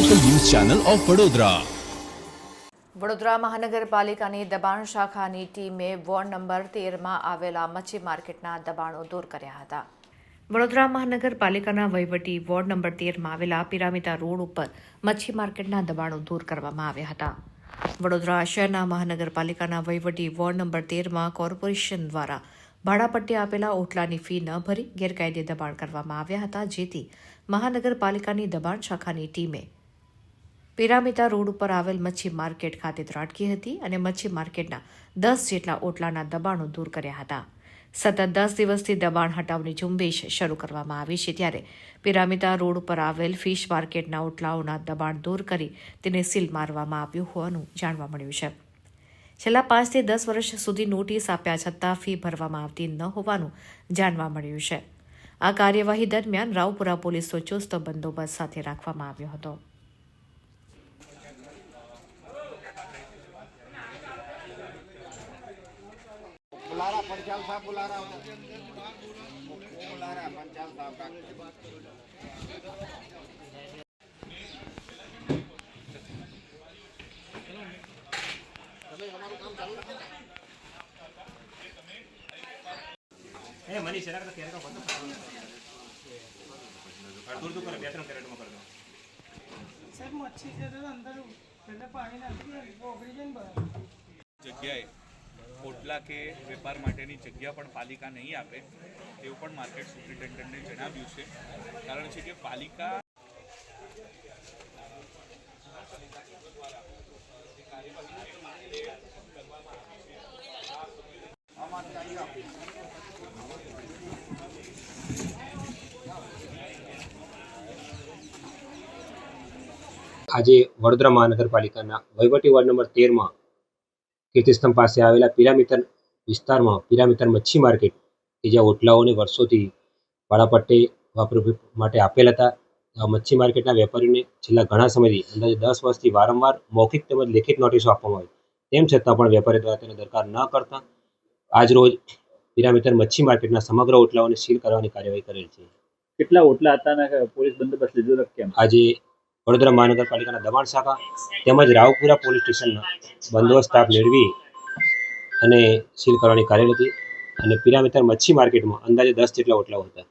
Channel of Vadodara Vadodara મહાનગરપાલિકાની દબાણ શાખાની ટીમે વોર્ડ નંબર તેરમાં આવેલા મચ્છી માર્કેટના દબાણો દૂર કર્યા હતા. વડોદરા મહાનગરપાલિકાના વહીવટી વોર્ડ નંબર તેરમાં આવેલા પિરામિદા રોડ ઉપર મચ્છી માર્કેટના દબાણો દૂર કરવામાં આવ્યા હતા. વડોદરા શહેરના મહાનગરપાલિકાના વહીવટી વોર્ડ નંબર તેરમાં કોર્પોરેશન દ્વારા ભાડાપટ્ટી આપેલા ઓટલાની ફી ન ભરી ગેરકાયદે દબાણ કરવામાં આવ્યા હતા, જેથી મહાનગરપાલિકાની દબાણ શાખાની ટીમે પિરામિતા રોડ ઉપર આવેલ મચ્છી માર્કેટ ખાતે ત્રાટકી હતી અને મચ્છી માર્કેટના દસ જેટલા ઓટલાના દબાણો દૂર કર્યા હતા. સતત દસ દિવસથી દબાણ હટાવની ઝુંબેશ શરૂ કરવામાં આવી છે ત્યારે પિરામિતા રોડ ઉપર આવેલ ફિશ માર્કેટના ઓટલાઓના દબાણ દૂર કરી તેને સીલ મારવામાં આવ્યું હોવાનું જાણવા મળ્યું છે. છેલ્લા પાંચથી દસ વર્ષ સુધી નોટિસ આપ્યા છતાં ફી ભરવામાં આવતી ન હોવાનું જાણવા મળ્યું છે. આ કાર્યવાહી દરમિયાન રાવપુરા પોલીસનો ચુસ્ત બંદોબસ્ત સાથે રાખવામાં આવ્યો હતો. बुला रहा पंचाल साहब बुला रहा हूँ बुला रहा पंचाल साहब का સાહેબ મચ્છી છે તો અંદર એટલે પાણી નાખી ઓગળી જાય ને બધા જગ્યાએ ઓટલા કે વેપાર માટેની જગ્યા પણ પાલિકા નહીં આપે, એવું પણ માર્કેટ સુપ્રિન્ટેન્ડન્ટને જણાવ્યું છે. કારણ છે કે પાલિકા આજે વડોદરા મહાનગરપાલિકાના વહીવટી વોર્ડ નંબર તેરમાં કીર્તિસ્તંભ પાસે આવેલા પિરામિતર વિસ્તારમાં પિરામિતર મચ્છી માર્કેટ કે જ્યાં ઓટલાઓને વર્ષોથી ભાડાપટ્ટે વાપરવા માટે આપેલ હતા. મચ્છી માર્કેટના વેપારીઓને છેલ્લા ઘણા સમયથી અંદાજે દસ વર્ષથી વારંવાર મૌખિક તેમજ લેખિત નોટિસો આપવામાં આવી. તેમ છતાં પણ વેપારી દ્વારા તેને દરકાર ન કરતા આજ રોજ પિરામિતર મચ્છી માર્કેટના સમગ્ર ઓટલાઓને સીલ કરવાની કાર્યવાહી કરેલ છે. કેટલા ઓટલા હતા અને પોલીસ બંદોબસ્ત લીધો કેમ? આજે વડોદરા મહાનગરપાલિકાના દબાણ શાખા તેમજ રાવપુરા પોલીસ સ્ટેશનના બંદોબસ્ત મેળવી અને સીલ કરવાની કાર્યરત હતી અને પિરામિતર મચ્છી માર્કેટમાં અંદાજે દસ જેટલા ઓટલાઓ હતા.